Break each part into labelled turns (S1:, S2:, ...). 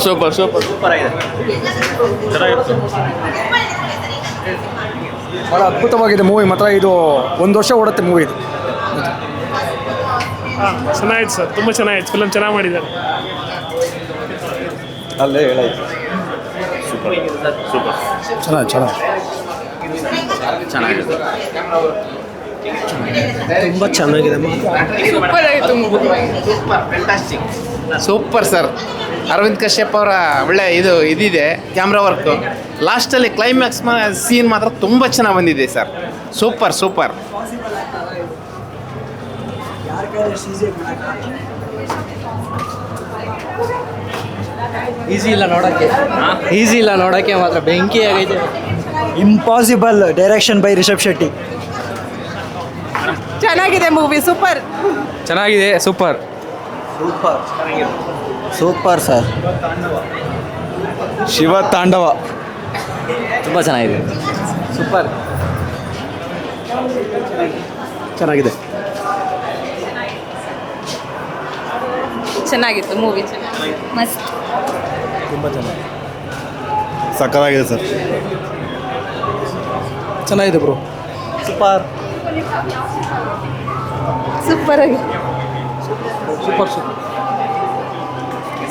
S1: Super super
S2: super ಆಗಿದೆ
S3: ಭಾಳ ಅದ್ಭುತವಾಗಿದೆ ಮೂವಿ. ಮಾತ್ರ ಇದು ಒಂದು ವರ್ಷ ಓಡುತ್ತೆ ಮೂವಿ ಇದು.
S4: ಚೆನ್ನಾಗಿತ್ತು ಸರ್. ತುಂಬ ಚೆನ್ನಾಗಿತ್ತು ಫಿಲಮ್ ಚೆನ್ನಾಗಿ ಮಾಡಿದ್ದಾರೆ.
S2: ಅಲ್ಲೇ ಹೇಳಾಯ್ತು
S3: ಚೆನ್ನಾಗಿ ಚೆನ್ನಾಗಿ
S1: ಚೆನ್ನಾಗಿದೆ.
S5: ತುಂಬ ಚೆನ್ನಾಗಿದೆ
S6: ಸೂಪರ್ ಆಯಿತು
S1: ಸೂಪರ್ ಸರ್ ಅರವಿಂದ್ ಕಶ್ಯಪ್ ಅವರ ಒಳ್ಳೆ ಇದು ಇದಿದೆ ಕ್ಯಾಮ್ರಾ ವರ್ಕು ಲಾಸ್ಟಲ್ಲಿ ಕ್ಲೈಮ್ಯಾಕ್ಸ್ ಸೀನ್ ಮಾತ್ರ ತುಂಬ ಚೆನ್ನಾಗಿ ಬಂದಿದೆ ಸರ್ ಸೂಪರ್ ಸೂಪರ್
S5: ಈಸಿ ಇಲ್ಲ ನೋಡೋಕ್ಕೆ. ಈಸಿ ಇಲ್ಲ ನೋಡೋಕ್ಕೆ ಮಾತ್ರ. ಬೆಂಕಿ ಆಗೈತೆ
S7: impossible direction by Rishab Shetty
S6: ಚೆನ್ನಾಗಿದೆ ಮೂವಿ ಸೂಪರ್.
S3: ಚೆನ್ನಾಗಿದೆ super.
S7: Super. Super sir.
S3: Shiva Tandava.
S5: ತುಂಬ ಚೆನ್ನಾಗಿದೆ. ಸೂಪರ್.
S3: ಚೆನ್ನಾಗಿದೆ.
S6: ಚೆನ್ನಾಗಿತ್ತು ಮೂವಿ ಮಸ್ತ್.
S2: ಸಕ್ಕತ್ತಾಗಿದೆ ಸರ್.
S3: ಚೆನ್ನಾಗಿದೆ ಬ್ರೋ.
S7: ಸೂಪರ್.
S6: ಸೂಪರ್ ಆಗಿ.
S3: Super super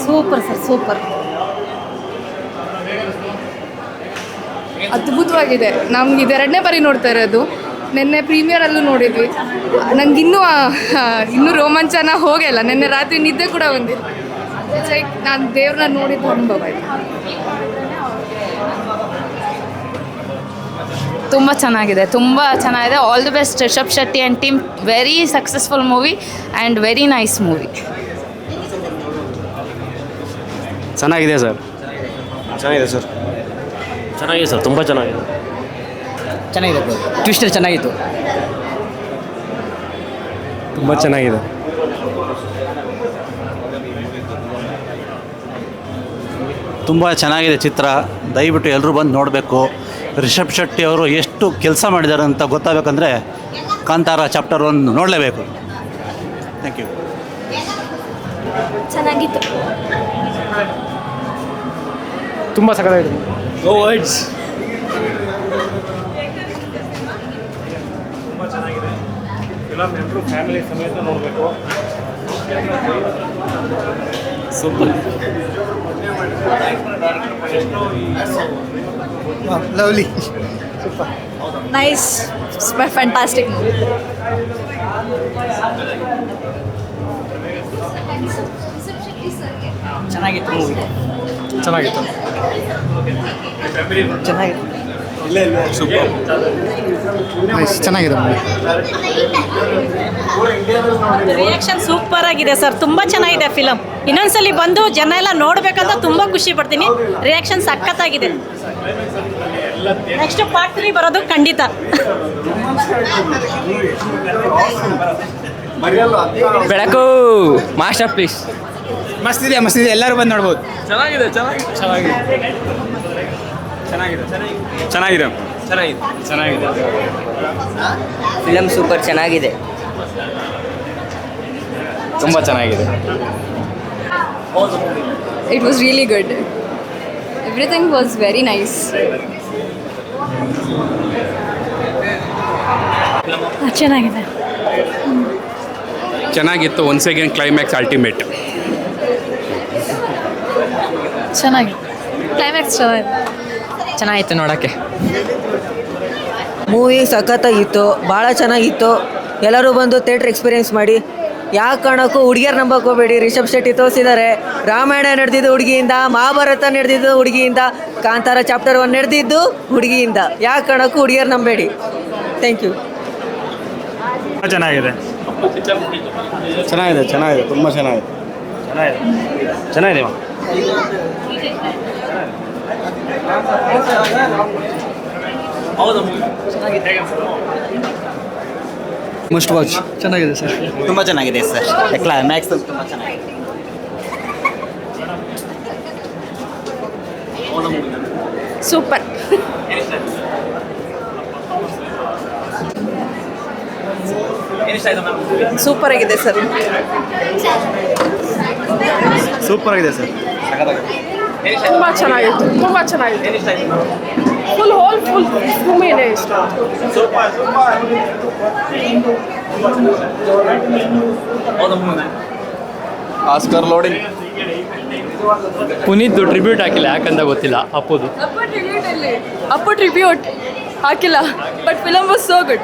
S6: super sir super ಅದ್ಭುತವಾಗಿದೆ. ನಮ್ಗೆ ಇದೆರಡನೇ ಬಾರಿ ನೋಡ್ತಾ ಇರೋದು. ನಿನ್ನೆ ಪ್ರೀಮಿಯರಲ್ಲೂ ನೋಡಿದ್ವಿ. ನಂಗೆ ಇನ್ನೂ ಇನ್ನೂ ರೋಮಾಂಚನ ಹೋಗಿಲ್ಲ. ನಿನ್ನೆ ರಾತ್ರಿ ನಿದ್ದೆ ಕೂಡ ಬಂದಿಲ್ಲ. ಲೈಕ್ ನಾನು ದೇವ್ರನ್ನ ನೋಡಿದ್ದು ಅನುಭವ ಇದೆ.
S8: ತುಂಬ ಚೆನ್ನಾಗಿದೆ ತುಂಬ ಚೆನ್ನಾಗಿದೆ. All the best Rishab Shetty and team very successful movie and very nice movie
S3: ಚೆನ್ನಾಗಿದೆ ಸರ್.
S2: ಚೆನ್ನಾಗಿದೆ ಸರ್.
S5: ಚೆನ್ನಾಗಿದೆ ಸರ್ ತುಂಬ ಚೆನ್ನಾಗಿದೆ. ಚೆನ್ನಾಗಿದೆ ಟ್ವಿಸ್ಟರ್ ಚೆನ್ನಾಗಿತ್ತು.
S3: ತುಂಬ ಚೆನ್ನಾಗಿದೆ.
S9: ತುಂಬ ಚೆನ್ನಾಗಿದೆ ಚಿತ್ರ. ದಯವಿಟ್ಟು ಎಲ್ಲರೂ ಬಂದು ನೋಡಬೇಕು. ರಿಷಬ್ ಶೆಟ್ಟಿ ಅವರು ಎಷ್ಟು ಕೆಲಸ ಮಾಡಿದ್ದಾರೆ ಅಂತ ಗೊತ್ತಾಗಬೇಕಂದ್ರೆ ಕಾಂತಾರ ಚಾಪ್ಟರ್ ಒನ್ ನೋಡಲೇಬೇಕು. ಥ್ಯಾಂಕ್ ಯು
S8: ಚೆನ್ನಾಗಿತ್ತು.
S3: ತುಂಬ ಸಕ್ಕತ್ತಾಗಿದೆ
S5: ನೋ ವರ್ಡ್ಸ್
S4: ಫ್ಯಾಮಿಲಿ ಸಮೇತ ನೋಡಬೇಕು.
S3: ಲವ್ಲಿ
S6: ನೈಸ್ ಫ್ಯಾಂಟಾಸ್ಟಿಕ್ ಮೂವಿ
S5: ಚೆನ್ನಾಗಿತ್ತು. ಮೂವಿ
S3: ಚೆನ್ನಾಗಿತ್ತು. ನೈಸ್ ಚೆನ್ನಾಗಿದೆ ಮೂವಿ
S10: ರಿಯಾಕ್ಷನ್ ಸೂಪರ್ ಆಗಿದೆ ಸರ್ ತುಂಬ ಚೆನ್ನಾಗಿದೆ ಫಿಲಮ್ ಇನ್ನೊಂದ್ಸಲಿ ಬಂದು ಜನ ಎಲ್ಲ ನೋಡ್ಬೇಕಂತ ತುಂಬ ಖುಷಿ ಪಡ್ತೀನಿ. ರಿಯಾಕ್ಷನ್ ಸಖತ್ತಾಗಿದೆ. ನೆಕ್ಸ್ಟ್ ಪಾರ್ಟ್ ತ್ರೀ ಬರೋದು ಖಂಡಿತ.
S5: ಬೆಳಕು ಮಾಸ್ಟರ್ ಪೀಸ್.
S3: ಮಸ್ತ್ ಇದೆ ಮಸ್ತ್ ಇದೆ. ಎಲ್ಲರೂ ಬಂದು ನೋಡ್ಬೋದು.
S4: ಚೆನ್ನಾಗಿದೆ ಚೆನ್ನಾಗಿದೆ. ಚೆನ್ನಾಗಿದೆ. ಚೆನ್ನಾಗಿದೆ. ಚೆನ್ನಾಗಿದೆ. ಚೆನ್ನಾಗಿದೆ.
S5: ಫಿಲಮ್ ಸೂಪರ್ ಚೆನ್ನಾಗಿದೆ.
S1: ತುಂಬ ಚೆನ್ನಾಗಿದೆ.
S6: It was really good everything was very nice
S10: ಚೆನ್ನಾಗಿದೆ.
S4: ಚೆನ್ನಾಗಿತ್ತು ಒನ್ಸ್ ಅಗೇನ್ ಕ್ಲೈಮ್ಯಾಕ್ಸ್ ಅಲ್ಟಿಮೇಟ್
S6: ಚೆನ್ನಾಗಿ. ಕ್ಲೈಮ್ಯಾಕ್ಸ್ ಚೆನ್ನಾಗಿದೆ.
S5: ಚೆನ್ನಾಗಿತ್ತು ನೋಡೋಕ್ಕೆ.
S7: ಮೂವಿ ಸಖತ್ತಾಗಿತ್ತು ಭಾಳ ಚೆನ್ನಾಗಿತ್ತು. ಎಲ್ಲರೂ ಬಂದು ಥಿಯೇಟ್ರ್ ಎಕ್ಸ್ಪೀರಿಯೆನ್ಸ್ ಮಾಡಿ. ಯಾವ ಕಾರಣಕ್ಕೂ ಹುಡುಗಿಯರ್ ನಂಬಕ್ ಹೋಗ್ಬೇಡಿ ರಿಷಬ್ ಶೆಟ್ಟಿ ತೋರಿಸಿದ್ದಾರೆ ರಾಮಾಯಣ ನಡೆದಿದ್ದು ಹುಡುಗಿಯಿಂದ ಮಹಾಭಾರತ ನಡೆದಿದ್ದು ಹುಡುಗಿಯಿಂದ ಕಾಂತಾರ ಚಾಪ್ಟರ್ ಒನ್ ನಡೆದಿದ್ದು ಹುಡುಗಿಯಿಂದ. ಯಾವ ಕಾರಣಕ್ಕೂ ಹುಡುಗಿಯರ್ ನಂಬೇಡಿ. ಥ್ಯಾಂಕ್ ಯು
S4: ಚೆನ್ನಾಗಿದೆ.
S2: ಚೆನ್ನಾಗಿದೆ ಚೆನ್ನಾಗಿದೆ ತುಂಬ ಚೆನ್ನಾಗಿದೆ.
S4: ಚೆನ್ನಾಗಿದೆ.
S3: ಮಸ್ಟ್ ವಾಚ್ ಚೆನ್ನಾಗಿದೆ ಸರ್.
S2: ತುಂಬ ಚೆನ್ನಾಗಿದೆ ಸರ್. ಕ್ಲೈಮ್ಯಾಕ್ಸ್ ತುಂಬ ಚೆನ್ನಾಗಿದೆ.
S6: ಸೂಪರ್. ಸೂಪರ್ ಆಗಿದೆ ಸರ್.
S2: ಸೂಪರ್ ಆಗಿದೆ ಸರ್.
S6: ತುಂಬ ಚೆನ್ನಾಗಿತ್ತು ತುಂಬ ಚೆನ್ನಾಗಿತ್ತು. ಫುಲ್ ಹೋಲ್ ಫುಲ್ ಭೂಮಿನೇ ಇಷ್ಟ.
S11: ಆಸ್ಕರ್ ಲೋಡಿಂಗ್
S12: ಪುನೀತ್ ಟ್ರಿಬ್ಯೂಟ್ ಹಾಕಿಲ್ಲ ಯಾಕಂತ ಗೊತ್ತಿಲ್ಲ ಅಪ್ಪುದು.
S6: ಅಪ್ಪ ಟ್ರಿಬ್ಯೂಟ್ ಅಪ್ಪ ಟ್ರಿಬ್ಯೂಟ್ ಹಾಕಿಲ್ಲ but film was so good